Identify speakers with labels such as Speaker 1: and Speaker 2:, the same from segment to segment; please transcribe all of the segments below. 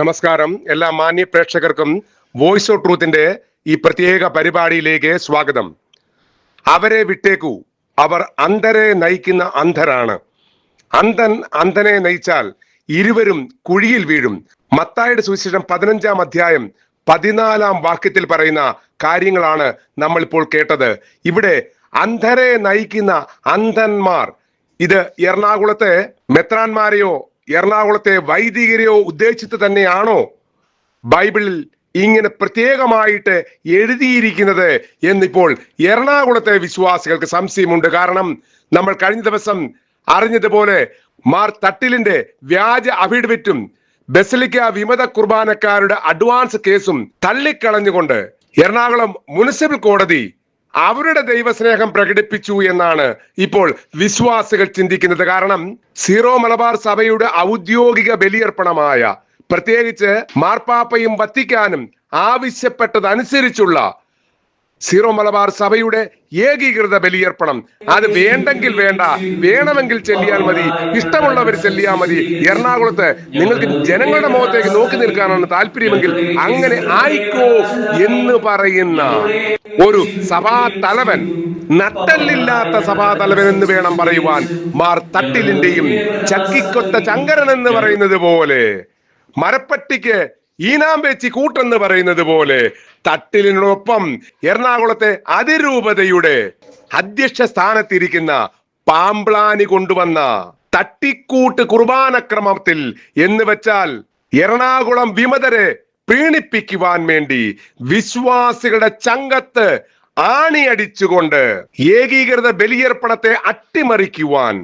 Speaker 1: നമസ്കാരം. എല്ലാ മാന്യ പ്രേക്ഷകർക്കും വോയിസ് ഓഫ് ട്രൂത്തിന്റെ ഈ പ്രത്യേക പരിപാടിയിലേക്ക് സ്വാഗതം. അവരെ വിട്ടേക്കൂ. അവർ അന്ധരെ നയിക്കുന്ന അന്ധരാണ്. അന്ധൻ അന്ധനെ നയിച്ചാൽ ഇരുവരും കുഴിയിൽ വീഴും. മത്തായുടെ സുവിശേഷം പതിനഞ്ചാം അധ്യായം പതിനാലാം വാക്യത്തിൽ പറയുന്ന കാര്യങ്ങളാണ് നമ്മൾ ഇപ്പോൾ കേട്ടത്. ഇവിടെ അന്ധരെ നയിക്കുന്ന അന്ധന്മാർ ഇത് എറണാകുളത്തെ മെത്രാന്മാരെയോ എറണാകുളത്തെ വൈദികരെയോ ഉദ്ദേശിച്ച് തന്നെയാണോ? ബൈബിളിൽ ഇങ്ങനെ പ്രത്യേകമായിട്ട് എഴുതിയിരിക്കുന്നത് എന്നിപ്പോൾ എറണാകുളത്തെ വിശ്വാസികൾക്ക് സംശയമുണ്ട്. കാരണം നമ്മൾ കഴിഞ്ഞ ദിവസം അറിഞ്ഞതുപോലെ മാർ തട്ടിലിന്റെ വ്യാജ അഫിഡവിറ്റും ബസലിക്ക വിമത കുർബാനക്കാരുടെ അഡ്വാൻസ് കേസും തള്ളിക്കളഞ്ഞുകൊണ്ട് എറണാകുളം മുനിസിപ്പൽ കോടതി അവരുടെ ദൈവസ്നേഹം പ്രകടിപ്പിച്ചു എന്നാണ് ഇപ്പോൾ വിശ്വാസികൾ ചിന്തിക്കുന്നത്. കാരണം സീറോ മലബാർ സഭയുടെ ഔദ്യോഗിക ബലിയർപ്പണമായ പ്രത്യേകിച്ച് മാർപ്പാപ്പയും വത്തിക്കാനും ആവശ്യപ്പെട്ടതനുസരിച്ചുള്ള സീറോ മലബാർ സഭയുടെ ഏകീകൃത ബലിയർപ്പണം. അത് വേണ്ടെങ്കിൽ വേണ്ട വേണമെങ്കിൽ ചെല്ലിയാൽ മതി ഇഷ്ടമുള്ളവർ ചെല്ലിയാൽ മതി. എറണാകുളത്ത് നിങ്ങൾക്ക് ജനങ്ങളുടെ മുഖത്തേക്ക് നോക്കി നിൽക്കാനാണ് താല്പര്യമെങ്കിൽ അങ്ങനെ ആയിക്കോ എന്ന് പറയുന്ന ഒരു സഭാ തലവൻ നട്ടല്ലില്ലാത്ത സഭാ തലവൻ എന്ന് വേണം പറയുവാൻ. മാർ തട്ടിലിന്റെയും ചക്കിക്കൊത്ത ചങ്കരൻ എന്ന് പറയുന്നത് പോലെ മരപ്പട്ടിക്ക് ഈനാം വെച്ച് കൂട്ടെന്ന് പറയുന്നത് പോലെ തട്ടിലിനോടൊപ്പം എറണാകുളത്തെ അതിരൂപതയുടെ അധ്യക്ഷ സ്ഥാനത്തിരിക്കുന്ന പാമ്പ്ലാനി കൊണ്ടുവന്ന തട്ടിക്കൂട്ട് കുർബാനക്രമത്തിൽ എന്ന് വെച്ചാൽ എറണാകുളം വിമതരെ പ്രീണിപ്പിക്കുവാൻ വേണ്ടി വിശ്വാസികളുടെ ചങ്കത്ത് ആണിയടിച്ചുകൊണ്ട് ഏകീകൃത ബലിയർപ്പണത്തെ അട്ടിമറിക്കുവാൻ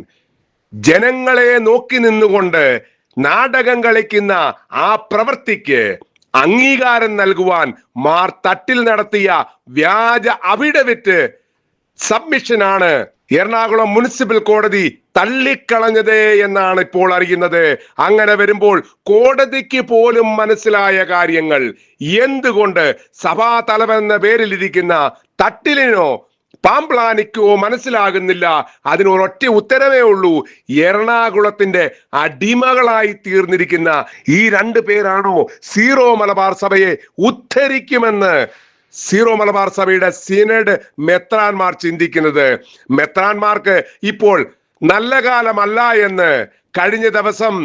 Speaker 1: ജനങ്ങളെ നോക്കി നിന്നുകൊണ്ട് നാടകം കളിക്കുന്ന ആ പ്രവൃത്തിക്ക് അംഗീകാരം നൽകുവാൻ മാർ തട്ടിൽ നടത്തിയ വ്യാജ അവിടവിറ്റ് സബ്മിഷനാണ് എറണാകുളം മുനിസിപ്പൽ കോടതി തള്ളിക്കളഞ്ഞത് എന്നാണ് ഇപ്പോൾ അറിയുന്നത്. അങ്ങനെ വരുമ്പോൾ കോടതിക്ക് പോലും മനസ്സിലായ കാര്യങ്ങൾ. എന്തുകൊണ്ട് സഭാ തലവൻ എന്ന പേരിലിരിക്കുന്ന തട്ടിലിനോ പാംപ്ലാനിക്കോ മനസ്സിലാകുന്നില്ല. അതിനൊരൊറ്റ ഉത്തരവേ ഉള്ളൂ. എറണാകുളത്തിന്റെ അടിമകളായി തീർന്നിരിക്കുന്ന ഈ രണ്ട് പേരാണോ സീറോ മലബാർ സഭയെ ഉദ്ധരിക്കുമെന്ന് സീറോ മലബാർ സഭയുടെ സീനഡ് മെത്രാൻമാർ ചിന്തിക്കുന്നത്. മെത്രാൻമാർക്ക് ഇപ്പോൾ നല്ല കാലമല്ല എന്ന് കഴിഞ്ഞ ദിവസം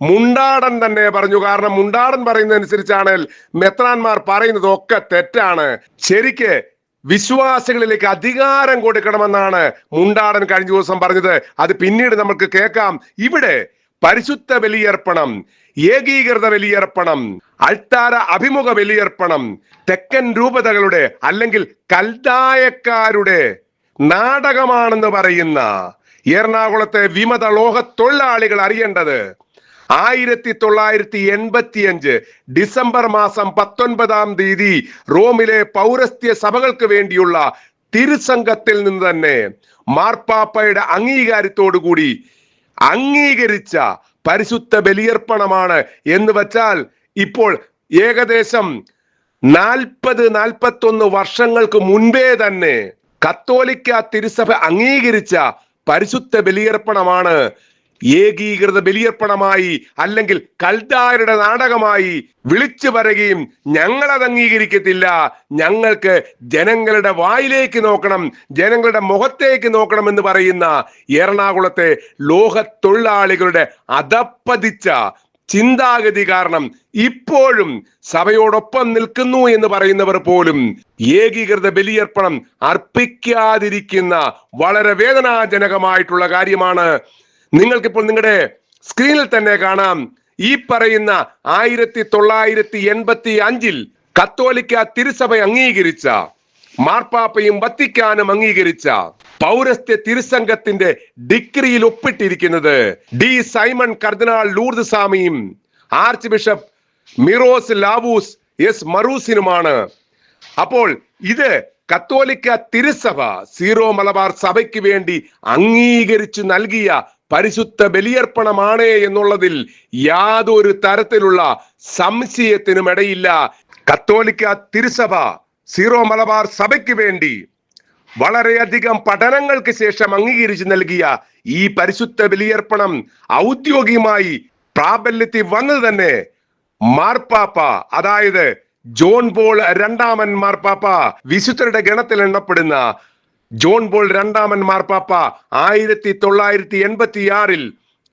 Speaker 1: മുണ്ടാടൻ തന്നെ പറഞ്ഞു. കാരണം മുണ്ടാടൻ പറയുന്നതനുസരിച്ചാണ് മെത്രാൻമാർ പറയുന്നത് ഒക്കെ തെറ്റാണ്. ശരിക്ക് വിശ്വാസികളിലേക്ക് അധികാരം കൊടുക്കണമെന്നാണ് മുണ്ടാടൻ കഴിഞ്ഞ ദിവസം പറഞ്ഞത്. അത് പിന്നീട് നമുക്ക് കേൾക്കാം. ഇവിടെ പരിശുദ്ധ ബലിയർപ്പണം ഏകീകൃത ബലിയർപ്പണം അൾത്താര അഭിമുഖ ബലിയർപ്പണം തെക്കൻ രൂപതകളുടെ അല്ലെങ്കിൽ കൽദായക്കാരുടെ നാടകമാണെന്ന് പറയുന്ന എറണാകുളത്തെ വിമത ലോഹ തൊഴിലാളികൾ അറിയേണ്ടത് ആയിരത്തി തൊള്ളായിരത്തി എൺപത്തിയഞ്ച് ഡിസംബർ മാസം പത്തൊൻപതാം തീയതി റോമിലെ പൗരസ്ത്യ സഭകൾക്ക് വേണ്ടിയുള്ള തിരുസംഘത്തിൽ നിന്ന് തന്നെ മാർപ്പാപ്പയുടെ അംഗീകാരത്തോടുകൂടി അംഗീകരിച്ച പരിശുദ്ധ ബലിയർപ്പണമാണ് എന്ന് വച്ചാൽ ഇപ്പോൾ ഏകദേശം നാൽപ്പത് നാൽപ്പത്തൊന്ന് വർഷങ്ങൾക്ക് മുൻപേ തന്നെ കത്തോലിക്ക തിരുസഭ അംഗീകരിച്ച പരിശുദ്ധ ബലിയർപ്പണമാണ് ഏകീകൃത ബലിയർപ്പണമായി അല്ലെങ്കിൽ കൽദാരുടെ നാടകമായി വിളിച്ചു പറയുകയും ഞങ്ങൾ അത് അംഗീകരിക്കത്തില്ല. ഞങ്ങൾക്ക് ജനങ്ങളുടെ വായിലേക്ക് നോക്കണം ജനങ്ങളുടെ മുഖത്തേക്ക് നോക്കണം എന്ന് പറയുന്ന എറണാകുളത്തെ ലോക തൊഴിലാളികളുടെ അധപ്പതിച്ച ചിന്താഗതി കാരണം ഇപ്പോഴും സഭയോടൊപ്പം നിൽക്കുന്നു എന്ന് പറയുന്നവർ പോലും ഏകീകൃത ബലിയർപ്പണം അർപ്പിക്കാതിരിക്കുന്ന വളരെ വേദനാജനകമായിട്ടുള്ള കാര്യമാണ്. നിങ്ങൾക്കിപ്പോൾ നിങ്ങളുടെ സ്ക്രീനിൽ തന്നെ കാണാം. ഈ പറയുന്ന ആയിരത്തി തൊള്ളായിരത്തി എൺപത്തി അഞ്ചിൽ കത്തോലിക്ക തിരുസഭ അംഗീകരിച്ച മാർപ്പാപ്പയും വത്തിക്കാനും അംഗീകരിച്ച പൗരസ്ത്യ തിരുസംഘത്തിന്റെ ഡിഗ്രിയിൽ ഒപ്പിട്ടിരിക്കുന്നത് ഡി സൈമൺ കർദിനാൾ ലൂർദ് സ്വാമിയും archbishop Miroslav S മറൂസിനുമാണ്. അപ്പോൾ ഇത് കത്തോലിക്ക തിരുസഭ സീറോ മലബാർ സഭയ്ക്ക് വേണ്ടി അംഗീകരിച്ചു നൽകിയ പരിശുദ്ധ ബലിയർപ്പണമാണ് എന്നുള്ളതിൽ യാതൊരു തരത്തിലുള്ള സംശയത്തിനും ഇടയില്ല കത്തോലിക്ക തിരുസഭ സീറോ മലബാർ സഭയ്ക്ക് വേണ്ടി വളരെയധികം പഠനങ്ങൾക്ക് ശേഷം അംഗീകരിച്ചു നൽകിയ ഈ പരിശുദ്ധ ബലിയർപ്പണം ഔദ്യോഗികമായി പ്രാബല്യത്തിൽ വന്നത് തന്നെ മാർപ്പാപ്പ അതായത് ജോൺ പോൾ രണ്ടാമൻ മാർപ്പാപ്പ. വിശുദ്ധരുടെ ഗണത്തിൽ എണ്ണപ്പെടുന്ന ജോൺ പോൾ രണ്ടാമൻ മാർപ്പാപ്പ ആയിരത്തി തൊള്ളായിരത്തി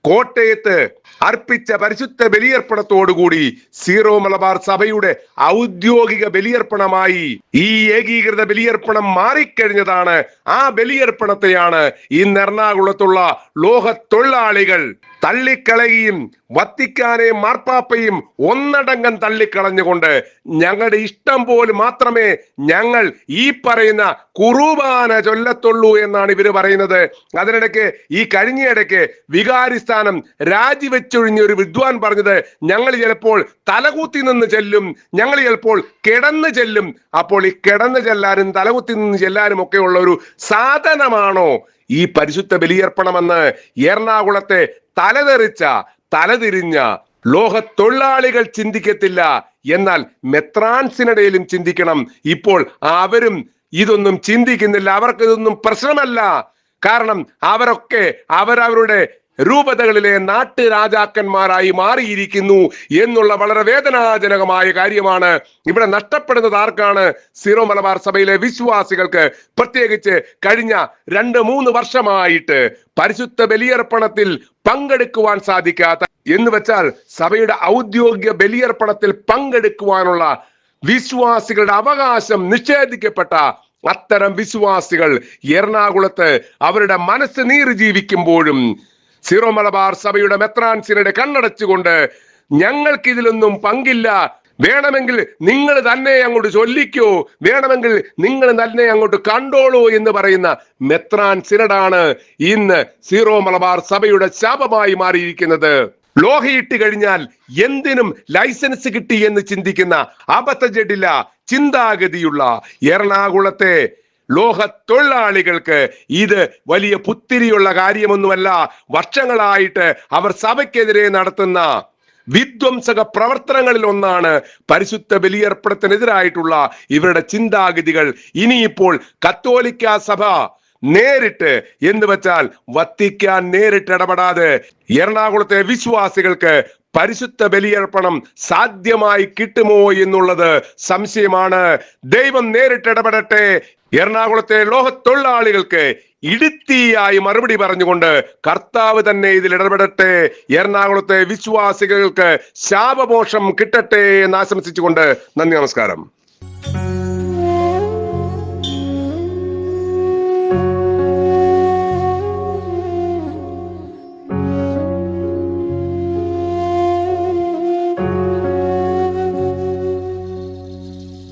Speaker 1: കോട്ടയത്ത് അർപ്പിച്ച പരിശുദ്ധ ബലിയർപ്പണത്തോടുകൂടി സീറോ മലബാർ സഭയുടെ ഔദ്യോഗിക ബലിയർപ്പണമായി ഈ ഏകീകൃത ബലിയർപ്പണം മാറിക്കഴിഞ്ഞതാണ് ആ ബലിയർപ്പണത്തെയാണ് ഇന്ന് എറണാകുളത്തുള്ള ലോക തൊഴിലാളികൾ തള്ളിക്കളയുകയും വത്തിക്കാനെ മാർപ്പാപ്പയും ഒന്നടങ്കം തള്ളിക്കളഞ്ഞുകൊണ്ട് ഞങ്ങളുടെ ഇഷ്ടം പോലും മാത്രമേ ഞങ്ങൾ ഈ പറയുന്ന കുറുബാന ചൊല്ലത്തുള്ളൂ എന്നാണ് ഇവർ പറയുന്നത്. അതിനിടയ്ക്ക് ഈ കഴിഞ്ഞിടയ്ക്ക് വികാരി സ്ഥാനം രാജിവെച്ചൊഴിഞ്ഞ ഒരു വിദ്വാൻ പറഞ്ഞത് ഞങ്ങൾ ചിലപ്പോൾ തലകൂത്തി നിന്ന് ചെല്ലും ഞങ്ങൾ ചിലപ്പോൾ കിടന്ന് ചെല്ലും. അപ്പോൾ ഈ കിടന്ന് ചെല്ലാനും തലകുത്തി നിന്ന് ചെല്ലാനും ഒക്കെ ഉള്ള ഒരു സാധനമാണോ ഈ പരിശുദ്ധ ബലിയർപ്പണമെന്ന് എറണാകുളത്തെ തലതെറിച്ച തലതിരിഞ്ഞ ലോകത്തൊഴിലാളികൾ ചിന്തിക്കത്തില്ല. എന്നാൽ മെത്രാൻസിനിടയിലും ചിന്തിക്കണം. ഇപ്പോൾ അവരും ഇതൊന്നും ചിന്തിക്കുന്നില്ല. അവർക്ക് ഇതൊന്നും പ്രശ്നമല്ല. കാരണം അവരൊക്കെ അവരവരുടെ രൂപതകളിലെ നാട്ടുരാജാക്കന്മാരായി മാറിയിരിക്കുന്നു എന്നുള്ള വളരെ വേദനാജനകമായ കാര്യമാണ്. ഇവിടെ നഷ്ടപ്പെടുന്നത് ആർക്കാണ്? സീറോ മലബാർ സഭയിലെ വിശ്വാസികൾക്ക്. പ്രത്യേകിച്ച് കഴിഞ്ഞ രണ്ട് മൂന്ന് വർഷമായിട്ട് പരിശുദ്ധ ബലിയർപ്പണത്തിൽ പങ്കെടുക്കുവാൻ സാധിക്കാത്ത എന്ന് വെച്ചാൽ സഭയുടെ ഔദ്യോഗിക ബലിയർപ്പണത്തിൽ പങ്കെടുക്കുവാനുള്ള വിശ്വാസികളുടെ അവകാശം നിഷേധിക്കപ്പെട്ട അത്തരം വിശ്വാസികൾ എറണാകുളത്ത് അവരുടെ മനസ്സ് നീറി ജീവിക്കുമ്പോഴും സീറോ മലബാർ സഭയുടെ മെത്രാൻസിനയുടെ കണ്ണടച്ചുകൊണ്ട് ഞങ്ങൾക്ക് ഇതിലൊന്നും പങ്കില്ല. വേണമെങ്കിൽ നിങ്ങൾ തന്നെ അങ്ങോട്ട് ചൊല്ലിക്കോ. വേണമെങ്കിൽ നിങ്ങൾ തന്നെ അങ്ങോട്ട് കണ്ടോളൂ എന്ന് പറയുന്ന മെത്രാൻ സിനഡാണ് ഇന്ന് സീറോ മലബാർ സഭയുടെ ശാപമായി മാറിയിരിക്കുന്നത്. ലോഹയിട്ട് കഴിഞ്ഞാൽ എന്തിനും ലൈസൻസ് കിട്ടി എന്ന് ചിന്തിക്കുന്ന അബദ്ധജഡില ചിന്താഗതിയുള്ള എറണാകുളത്തെ ലോക തൊഴിലാളികൾക്ക് ഇത് വലിയ പുത്തിരിയുള്ള കാര്യമൊന്നുമല്ല. വർഷങ്ങളായിട്ട് അവർ സഭയ്ക്കെതിരെ നടത്തുന്ന വിധ്വംസക പ്രവർത്തനങ്ങളിൽ ഒന്നാണ് പരിശുദ്ധ ബലിയർപ്പണത്തിനെതിരായിട്ടുള്ള ഇവരുടെ ചിന്താഗതികൾ. ഇനിയിപ്പോൾ കത്തോലിക്ക സഭ നേരിട്ട് എന്ന് വെച്ചാൽ വത്തിക്കാൻ നേരിട്ട് ഇടപെടാതെ എറണാകുളത്തെ വിശ്വാസികൾക്ക് പരിശുദ്ധ ബലിയർപ്പണം സാധ്യമായി കിട്ടുമോ എന്നുള്ളത് സംശയമാണ്. ദൈവം നേരിട്ട് ഇടപെടട്ടെ. എറണാകുളത്തെ ലോഹ തൊഴിലാളികൾക്ക് ഇടുത്തിയായി മറുപടി പറഞ്ഞുകൊണ്ട് കർത്താവ് തന്നെ ഇതിൽ ഇടപെടട്ടെ. എറണാകുളത്തെ വിശ്വാസികൾക്ക് ശാപമോഷം കിട്ടട്ടെ എന്ന് ആശംസിച്ചുകൊണ്ട് നന്ദി നമസ്കാരം.